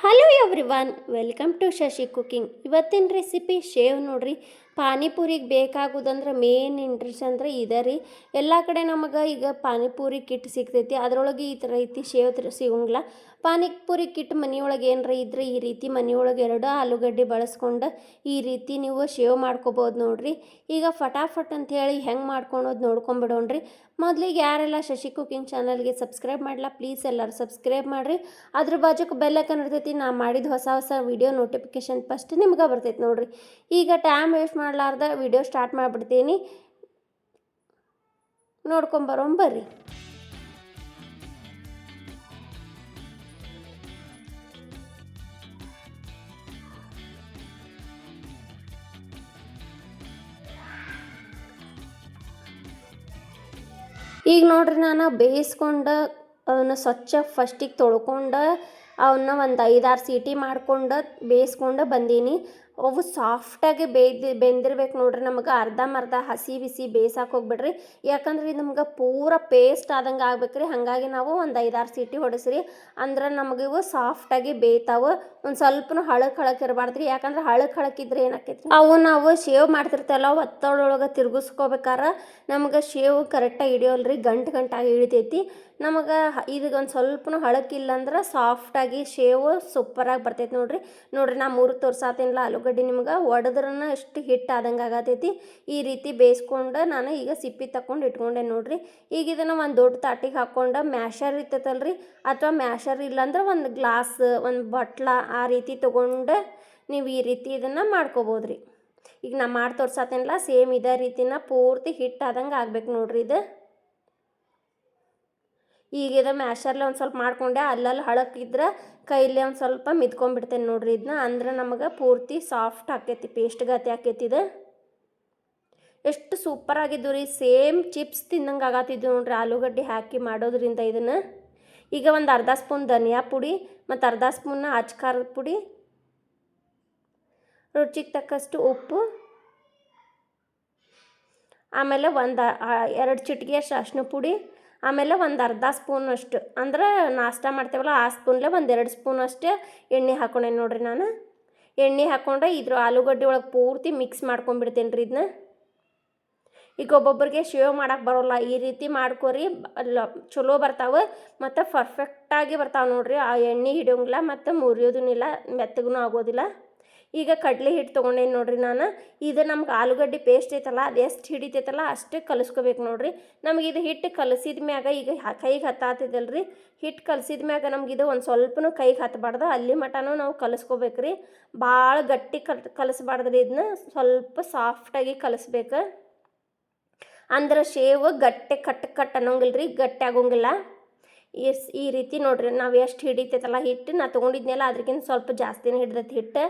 Hello everyone welcome to Shashi cooking ಇವತ್ತಿನ recipe shave ನೋಡ್ರಿ. ಪಾನಿಪುರಿಗೆ ಬೇಕಾಗುದಂದ್ರೆ ಮೇನ್ ಇಂಟ್ರೆಸ್ಟ್ ಅಂದ್ರೆ ಇದೆ ರೀ. ಎಲ್ಲ ಕಡೆ ನಮಗೆ ಈಗ ಪಾನಿಪುರಿ ಕಿಟ್ ಸಿಗ್ತೈತಿ. ಅದರೊಳಗೆ ಈ ಥರ ಐತಿ ಶೇವ್ ಸಿಗೋಂಗಿಲ್ಲ. ಪಾನಿಪುರಿ ಕಿಟ್ ಮನೆಯೊಳಗೆ ಏನರ ಇದ್ರೆ ಈ ರೀತಿ ಮನೆಯೊಳಗೆ ಎರಡು ಆಲೂಗಡ್ಡೆ ಬಳಸ್ಕೊಂಡು ಈ ರೀತಿ ನೀವು ಶೇವ್ ಮಾಡ್ಕೋಬೋದು ನೋಡ್ರಿ. ಈಗ ಫಟಾಫಟ್ ಅಂತ ಹೇಳಿ ಹೆಂಗೆ ಮಾಡ್ಕೊಳೋದು ನೋಡ್ಕೊಂಬಿಡೋಣ್ರಿ ಮೊದಲಿಗೆ ಯಾರೆಲ್ಲ ಶಶಿ ಕುಕಿಂಗ್ ಚಾನಲ್ಗೆ ಸಬ್ಸ್ಕ್ರೈಬ್ ಮಾಡಲ್ಲ ಪ್ಲೀಸ್ ಎಲ್ಲರೂ ಸಬ್ಸ್ಕ್ರೈಬ್ ಮಾಡಿರಿ. ಅದ್ರ ಬಾಜುಕ್ಕೆ ಬೆಲ್ಲಕ್ಕನ್ ಇರ್ತೈತಿ, ನಾ ಮಾಡಿದ ಹೊಸ ಹೊಸ ವಿಡಿಯೋ ನೋಟಿಫಿಕೇಶನ್ ಫಸ್ಟ್ ನಿಮ್ಗೆ ಬರ್ತೈತಿ ನೋಡ್ರಿ. ಈಗ ಟೈಮ್ ವೇಸ್ಟ್ ಮಾಡಲಾರ್ದ ವಿಡಿಯೋ ಸ್ಟಾರ್ಟ್ ಮಾಡಿಬಿಡ್ತೀನಿ. ನೋಡ್ಕೊಂಬರೋಣ ಬರ್ರಿ. ಈಗ ನೋಡ್ರಿ ನಾನು ಬೇಯಿಸ್ಕೊಂಡು ಅವನ್ನ ಸ್ವಚ್ಛ ಫಸ್ಟಿಗೆ ತೊಳ್ಕೊಂಡು ಅವನ್ನ ಒಂದು ಐದಾರು ಸೀಟಿ ಮಾಡ್ಕೊಂಡು ಬೇಯಿಸ್ಕೊಂಡು ಬಂದೀನಿ. ಅವು ಸಾಫ್ಟಾಗಿ ಬೇಯ್ದು ಬೆಂದಿರ್ಬೇಕು ನೋಡ್ರಿ ನಮಗೆ ಅರ್ಧಂಬರ್ಧ ಹಸಿ ಬಿಸಿ ಬೇಯ್ಸಕ್ಕೆ ಹೋಗ್ಬಿಡ್ರಿ. ಯಾಕಂದ್ರೆ ಇದು ನಮ್ಗೆ ಪೂರ ಪೇಸ್ಟ್ ಆದಂಗೆ ಆಗ್ಬೇಕು ರೀ ಹಾಗಾಗಿ ನಾವು ಒಂದು ಐದಾರು ಸೀಟಿ ಹೊಡೆಸ್ರಿ. ಅಂದ್ರೆ ನಮಗೆ ಇವು ಸಾಫ್ಟಾಗಿ ಬೇಯ್ತಾವೆ ಒಂದು ಸ್ವಲ್ಪನು ಹಳಕ್ ಹಳಕ್ ಇರಬಾರ್ದು ರೀ ಯಾಕಂದ್ರೆ ಹಳಕ್ ಹಳಕಿದ್ರೆ ಏನಾಕೈತಿ ಅವು ನಾವು ಶೇವ್ ಮಾಡ್ತಿರ್ತೇವಲ್ಲ ಒತ್ತಡೊಳಗೆ ತಿರ್ಗಿಸ್ಕೋಬೇಕಾರ. ನಮ್ಗೆ ಶೇವ್ ಕರೆಕ್ಟಾಗಿ ಹಿಡಿಯೋಲ್ರಿ, ಗಂಟು ಗಂಟಾಗಿ ಹಿಡಿತೈತಿ. ನಮಗೆ ಇದಕ್ಕೊಂದು ಸ್ವಲ್ಪನೂ ಹಳಕಿಲ್ಲ ಅಂದ್ರೆ ಸಾಫ್ಟಾಗಿ ಶೇವು ಸೂಪರಾಗಿ ಬರ್ತೈತೆ ನೋಡಿರಿ. ನೋಡಿರಿ ನಾ ಮೂರು ತೋರ್ಸಾತೇನಿಲ್ಲ ಆಲೂಗಡ್ಡೆ ನಿಮ್ಗೆ. ಒಡೆದ್ರನ್ನ ಎಷ್ಟು ಹಿಟ್ಟು ಆದಂಗೆ ಆಗತೈತಿ. ಈ ರೀತಿ ಬೇಯಿಸ್ಕೊಂಡು ನಾನು ಈಗ ಸಿಪ್ಪಿ ತಕೊಂಡು ಇಟ್ಕೊಂಡೆ ನೋಡಿರಿ. ಈಗ ಇದನ್ನು ಒಂದು ದೊಡ್ಡ ತಾಟಿಗೆ ಹಾಕ್ಕೊಂಡು ಮ್ಯಾಶರ್ ಇರ್ತೈತಲ್ರಿ. ಅಥವಾ ಮ್ಯಾಶರ್ ಇಲ್ಲಾಂದ್ರೆ ಒಂದು ಗ್ಲಾಸ್, ಒಂದು ಬಟ್ಲ ಆ ರೀತಿ ತೊಗೊಂಡು ನೀವು ಈ ರೀತಿ ಇದನ್ನು ಮಾಡ್ಕೋಬೋದ್ರಿ. ಈಗ ನಾ ಮಾಡಿ ತೋರ್ಸಾತೇನಿಲ್ಲ ಸೇಮ್ ಇದೇ ರೀತಿನ ಪೂರ್ತಿ ಹಿಟ್ ಆದಂಗೆ ಆಗ್ಬೇಕು ನೋಡ್ರಿ ಇದು. ಈಗ ಇದು ಮ್ಯಾಶರ್ಲೆ ಒಂದು ಸ್ವಲ್ಪ ಮಾಡಿಕೊಂಡೆ, ಅಲ್ಲಲ್ಲಿ ಹಳಕ್ಕಿದ್ರೆ ಕೈಲೇ ಒಂದು ಸ್ವಲ್ಪ ಮಿದ್ಕೊಂಡ್ಬಿಡ್ತೇನೆ ನೋಡ್ರಿ ಇದನ್ನ ಅಂದ್ರೆ ನಮಗೆ ಪೂರ್ತಿ ಸಾಫ್ಟ್ ಆಕೈತಿ ಪೇಸ್ಟ್ ಗತಿ ಆಕೈತಿ ಇದು. ಎಷ್ಟು ಸೂಪರ್ ಆಗಿದ್ದು ರೀ ಸೇಮ್ ಚಿಪ್ಸ್ ತಿನ್ನಂಗೆ ಆಗತ್ತಿದ್ದು ನೋಡ್ರಿ, ಆಲೂಗಡ್ಡೆ ಹಾಕಿ ಮಾಡೋದ್ರಿಂದ ಇದನ್ನು. ಈಗ ಒಂದು ಅರ್ಧ ಸ್ಪೂನ್ ಧನಿಯಾ ಪುಡಿ ಮತ್ತು ಅರ್ಧ ಸ್ಪೂನ್ ಅಚ್ಕಾರದ ಪುಡಿ. ರುಚಿಗೆ ತಕ್ಕಷ್ಟು ಉಪ್ಪು. ಆಮೇಲೆ ಒಂದು ಎರಡು ಚಿಟಿಕೆ ಅಷ್ಟು ಪುಡಿ. ಆಮೇಲೆ ಒಂದು ಅರ್ಧ ಸ್ಪೂನ್ ಅಷ್ಟು. ಅಂದ್ರೆ ನಾಷ್ಟ ಮಾಡ್ತೇವಲ್ಲ ಆ ಸ್ಪೂನ್ಲೆ ಎರಡು ಸ್ಪೂನ್ ಅಷ್ಟೇ ಎಣ್ಣೆ ಹಾಕೊಂಡೆ ನೋಡ್ರಿ ನಾನು. ಎಣ್ಣೆ ಹಾಕೊಂಡ್ರೆ ಇದ್ರ ಆಲೂಗಡ್ಡೆ ಒಳಗೆ ಪೂರ್ತಿ ಮಿಕ್ಸ್ ಮಾಡ್ಕೊಂಡ್ಬಿಡ್ತೇನೆ ರೀ ಇದನ್ನ ಈಗ ಒಬ್ಬೊಬ್ಬರಿಗೆ ಶೇವ್ ಮಾಡೋಕೆ ಬರೋಲ್ಲ, ಈ ರೀತಿ ಮಾಡ್ಕೊರಿ ಚಲೋ ಬರ್ತಾವೆ ಮತ್ತು ಪರ್ಫೆಕ್ಟಾಗಿ ಬರ್ತಾವೆ ನೋಡ್ರಿ. ಆ ಎಣ್ಣೆ ಹಿಡಿಯೋಂಗಿಲ್ಲ ಮತ್ತು ಮುರಿಯೋದನ್ನಿಲ್ಲ ಮೆತ್ತಗೂ ಆಗೋದಿಲ್ಲ. ಈಗ ಕಡಲೆ ಹಿಟ್ಟು ತೊಗೊಂಡೇನಿ ನೋಡ್ರಿ ನಾನು? ಇದು ನಮ್ಗೆ ಆಲೂಗಡ್ಡೆ ಪೇಸ್ಟ್ ಐತಲ್ಲ, ಅದು ಎಷ್ಟು ಹಿಡಿತೈತಲ್ಲ ಅಷ್ಟೇ ಕಲಿಸ್ಕೋಬೇಕು ನೋಡ್ರಿ. ನಮ್ಗೆ ಇದು ಹಿಟ್ಟು ಕಲಸಿದ ಮ್ಯಾಗ ಈಗ ಕೈಗೆ ಹತ್ತಾತಿದ್ದಲ್ರಿ ಹಿಟ್ಟು ಕಲಸಿದ ಮ್ಯಾಗ ನಮ್ಗೆ ಇದು ಒಂದು ಸ್ವಲ್ಪನೂ ಕೈಗೆ ಹತ್ತಬಾರ್ದು ಅಲ್ಲಿ ಮಟನೂ ನಾವು ಕಲಿಸ್ಕೋಬೇಕು ರೀ ಭಾಳ ಗಟ್ಟಿ ಕಲ್ ಕಲಿಸ್ಬಾರ್ದು ರೀ ಇದನ್ನ ಸ್ವಲ್ಪ ಸಾಫ್ಟಾಗಿ ಕಲಿಸ್ಬೇಕು. ಅಂದ್ರೆ ಶೇವ್ ಗಟ್ಟೆ ಕಟ್ ಕಟ್ ಅನ್ನೋಂಗಿಲ್ಲ ರೀ ಗಟ್ಟಿ ಆಗೋಂಗಿಲ್ಲ. ಎಸ್ ಈ ರೀತಿ ನೋಡ್ರಿ ನಾವು ಎಷ್ಟು ಹಿಡಿತೈತಲ್ಲ ಹಿಟ್ಟು ನಾ ತೊಗೊಂಡಿದ್ನೆಲ್ಲ ಅದಕ್ಕಿಂತ ಸ್ವಲ್ಪ ಜಾಸ್ತಿನೇ ಹಿಡ್ದೈತಿ ಹಿಟ್ಟು.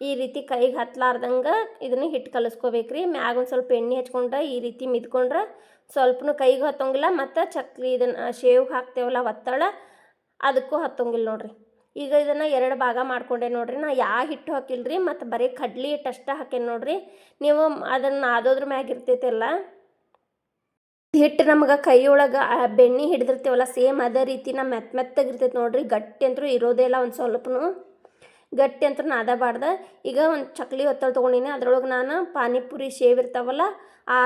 ಈ ರೀತಿ ಕೈಗೆ ಹತ್ತಲಾರ್ದಂಗೆ ಇದನ್ನು ಹಿಟ್ಟು ಕಲಿಸ್ಕೋಬೇಕು ರೀ ಮ್ಯಾಗ ಒಂದು ಸ್ವಲ್ಪ ಎಣ್ಣೆ ಹಚ್ಕೊಂಡ್ರೆ ಈ ರೀತಿ ಮಿದ್ಕೊಂಡ್ರೆ ಸ್ವಲ್ಪನೂ ಕೈಗೆ ಹತ್ತೋಂಗಿಲ್ಲ ಮತ್ತು ಚಕ್ಲಿ ಇದನ್ನು ಶೇವ್ ಹಾಕ್ತೇವಲ್ಲ ಒತ್ತಳ ಅದಕ್ಕೂ ಹತ್ತೋಂಗಿಲ್ಲ ನೋಡಿರಿ. ಈಗ ಇದನ್ನು ಎರಡು ಭಾಗ ಮಾಡ್ಕೊಂಡೆ ನೋಡಿರಿ. ನಾ ಯಾವ ಹಿಟ್ಟು ಹಾಕಿಲ್ಲ ರೀ ಮತ್ತು ಬರೀ ಕಡ್ಲಿ ಹಿಟ್ಟು ಅಷ್ಟೇ ಹಾಕೇನಿ ನೋಡಿರಿ. ನೀವು ಅದನ್ನು ಆದೋದ್ರ ಮ್ಯಾಗ ಇರ್ತೈತಲ್ಲ. ಹಿಟ್ಟು ನಮ್ಗೆ ಕೈಯೊಳಗೆ ಬೆಣ್ಣೆ ಹಿಡಿದಿರ್ತೀವಲ್ಲ, ಸೇಮ್ ಅದೇ ರೀತಿ ನಮ್ಮ ಮೆತ್ತ ಮೆತ್ತಗಿರ್ತೈತೆ ನೋಡಿರಿ. ಗಟ್ಟಿ ಅಂತೂ ಇರೋದೇ ಇಲ್ಲ ಒಂದು ಸ್ವಲ್ಪನೂ. ಗಟ್ಟಿ ಅಂತ ನಾದಬಾರ್ದು ಈಗ ಒಂದು ಚಕ್ಲಿ ಒತ್ತಲು ತೊಗೊಂಡಿನಿ. ಅದ್ರೊಳಗೆ ನಾನು ಪಾನಿಪುರಿ ಶೇವ್ ಇರ್ತಾವಲ್ಲ,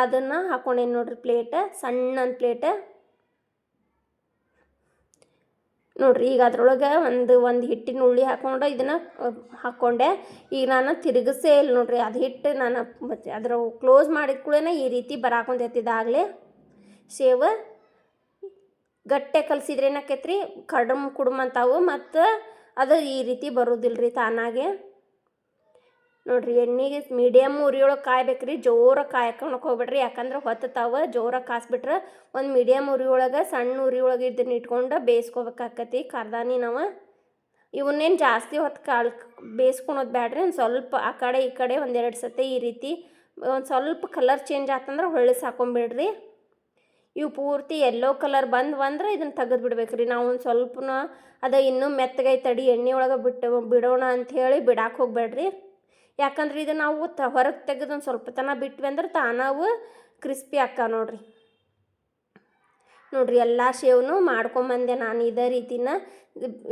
ಅದನ್ನು ಹಾಕ್ಕೊಂಡೇನಿ ನೋಡ್ರಿ ಪ್ಲೇಟ್ ಸಣ್ಣ ಪ್ಲೇಟ್ ನೋಡ್ರಿ, ಈಗ ಅದ್ರೊಳಗೆ ಒಂದು ಒಂದು ಹಿಟ್ಟಿನ ಉಳ್ಳಿ ಹಾಕೊಂಡು ಇದನ್ನು ಹಾಕ್ಕೊಂಡೆ ಈಗ ನಾನು ತಿರುಗಿಸೇ ಇಲ್ಲ ನೋಡ್ರಿ. ಅದು ಹಿಟ್ಟು ನಾನು ಅದ್ರ ಕ್ಲೋಸ್ ಮಾಡಿದ ಕೂಡಲೇ ಈ ರೀತಿ ಬರಾಕೊಂತೈತಿದಾಗಲೇ ಸೇವ್. ಗಟ್ಟೆ ಕಲಸಿದ್ರೆ ಏನಾಕೈತ್ರಿ ಕಡಮ್ ಕುಡುಮ್ ಅಂತಾವು ಮತ್ತು ಅದು ಈ ರೀತಿ ಬರೋದಿಲ್ಲ ರೀ ತಾನಾಗೆ. ನೋಡ್ರಿ, ಎಣ್ಣೆಗೆ ಮೀಡಿಯಮ್ ಉರಿಯೊಳಗೆ ಕಾಯ್ಬೇಕು ಜೋರ ಜೋರಾಗಿ ಕಾಯ್ಕೊಳಕ್ಕೆ ಹೋಗ್ಬೇಡ್ರಿ. ಯಾಕಂದ್ರೆ ಹೊತ್ತತಾವ ಜೋರಾಗಿ ಕಾಸ್ಬಿಟ್ರೆ ಒಂದು ಮೀಡಿಯಮ್ ಉರಿಯೊಳಗೆ, ಸಣ್ಣ ಉರಿಯೊಳಗೆ ಇದನ್ನ ಇಟ್ಕೊಂಡು ಬೇಯಿಸ್ಕೋಬೇಕಾಕತಿ ಕರ್ದಾನಿ ನಾವು. ಇವನ್ನೇನು ಜಾಸ್ತಿ ಹೊತ್ತು ಕಾಲ್ ಬೇಯಿಸ್ಕೊಳೋದು ಬ್ಯಾಡ್ರಿ, ಒಂದು ಸ್ವಲ್ಪ ಆ ಕಡೆ ಈ ಕಡೆ ಒಂದೆರಡು ಸತಿ ಈ ರೀತಿ ಒಂದು ಸ್ವಲ್ಪ ಕಲರ್ ಚೇಂಜ್ ಆತಂದ್ರೆ ಹೊಳ್ಳಿಸಿ ಹಾಕೊಂಬಿಡ್ರಿ ಇವು ಪೂರ್ತಿ ಎಲ್ಲೋ ಕಲರ್ ಬಂದು ಬಂದ್ರೆ ಇದನ್ನು ತೆಗೆದು ಬಿಡ್ಬೇಕು ರೀ ನಾವು ಒಂದು ಸ್ವಲ್ಪನ ಅದು ಇನ್ನೂ ಮೆತ್ತಗೈ ತಡಿ, ಎಣ್ಣೆ ಒಳಗೆ ಬಿಟ್ಟು ಬಿಡೋಣ ಅಂಥೇಳಿ ಬಿಡಾಕೆ ಹೋಗ್ಬೇಡ್ರಿ. ಯಾಕಂದ್ರೆ ಇದು ನಾವು ತ ಹೊರಗೆ ತೆಗೆದು ಒಂದು ಸ್ವಲ್ಪ ತನ ಬಿಟ್ವಿ ಅಂದ್ರೆ ತಾನಾವು ಕ್ರಿಸ್ಪಿ ಅಕ್ಕ ನೋಡ್ರಿ. ನೋಡ್ರಿ ಎಲ್ಲ ಶೇವ್ನು ಮಾಡ್ಕೊಂಬಂದೆ ನಾನು ಇದೇ ರೀತಿನ.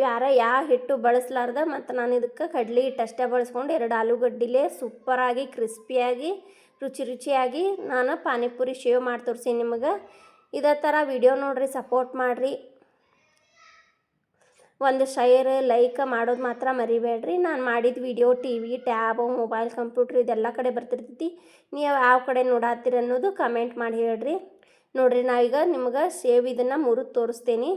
ಯಾರ ಯಾವ ಹಿಟ್ಟು ಬಳಸ್ಲಾರ್ದ ಮತ್ತು ನಾನು ಇದಕ್ಕೆ ಕಡ್ಲೆ ಹಿಟ್ಟು ಅಷ್ಟೇ ಬಳಸ್ಕೊಂಡು ಎರಡು ಆಲೂಗಡ್ಡಿಲೆ ಸೂಪರಾಗಿ ಕ್ರಿಸ್ಪಿಯಾಗಿ ರುಚಿ ರುಚಿಯಾಗಿ ನಾನು ಪಾನಿಪುರಿ ಶೇವ್ ಮಾಡಿ ತೋರಿಸಿ ನಿಮಗೆ. ಇದೇ ಥರ ವಿಡಿಯೋ ನೋಡ್ರಿ ಸಪೋರ್ಟ್ ಮಾಡಿರಿ. ಒಂದು ಶೇರ್ ಲೈಕ್ ಮಾಡೋದು ಮಾತ್ರ ಮರಿಬೇಡ್ರಿ. ನಾನು ಮಾಡಿದ video T V tab mobile computer ಇದೆಲ್ಲ ಕಡೆ ಬರ್ತಿರ್ತೈತಿ. ನೀವು ಯಾವ ಕಡೆ ನೋಡಾತ್ತೀರಿ ಅನ್ನೋದು ಕಮೆಂಟ್ ಮಾಡಿ ಹೇಳ್ರಿ. ನೋಡ್ರಿ ನಾವೀಗ ನಿಮ್ಗೆ ಸೇವ್ ಇದನ್ನು ಮುರಿದು ತೋರಿಸ್ತೀನಿ.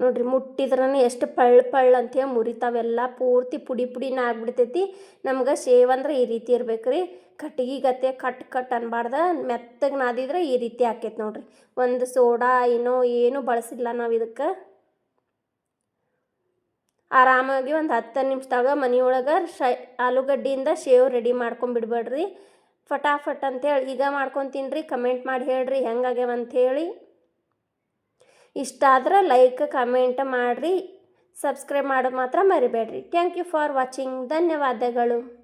ನೋಡ್ರಿ ಮುಟ್ಟಿದ್ರೂ ಎಷ್ಟು ಪಳ್ಳು ಪಳ್ಳು ಅಂತೇಳಿ ಮುರಿತಾವೆಲ್ಲ ಪೂರ್ತಿ ಪುಡಿ ಪುಡಿನ ಆಗ್ಬಿಡ್ತೈತಿ. ನಮ್ಗೆ ಶೇವ್ ಅಂದ್ರೆ ಈ ರೀತಿ ಇರ್ಬೇಕು ರೀ ಕಟ್ಗಿ ಗತೆ ಕಟ್ ಕಟ್ ಅನ್ಬಾರ್ದ. ಮೆತ್ತಗೆ ನಾದಿದ್ರೆ ಈ ರೀತಿ ಆಕೈತೆ ನೋಡ್ರಿ. ಒಂದು ಸೋಡಾ ಏನೋ ಏನೂ ಬಳಸಿಲ್ಲ ನಾವು ಇದಕ್ಕೆ. ಆರಾಮಾಗಿ ಒಂದು ಹತ್ತು ನಿಮಿಷದಾಗ ಮನೆಯೊಳಗೆ ಶೈ ಆಲೂಗಡ್ಡೆಯಿಂದ ಶೇವ್ ರೆಡಿ ಮಾಡ್ಕೊಂಬಿಡ್ಬೇಡ್ರಿ ಫಟಾಫಟ್ ಅಂತೇಳಿ ಈಗ ಮಾಡ್ಕೊತೀನಿ ರೀ ಕಮೆಂಟ್ ಮಾಡಿ ಹೇಳ್ರಿ ಅಂಥೇಳಿ ಇಷ್ಟ ಆದ್ರೆ ಲೈಕ್ ಕಮೆಂಟ್ ಮಾಡಿರಿ. ಸಬ್ಸ್ಕ್ರೈಬ್ ಮಾಡೋದು ಮಾತ್ರ ಮರಿಬೇಡ್ರಿ. ಥ್ಯಾಂಕ್ ಯು ಫಾರ್ ವಾಚಿಂಗ್ ಧನ್ಯವಾದಗಳು.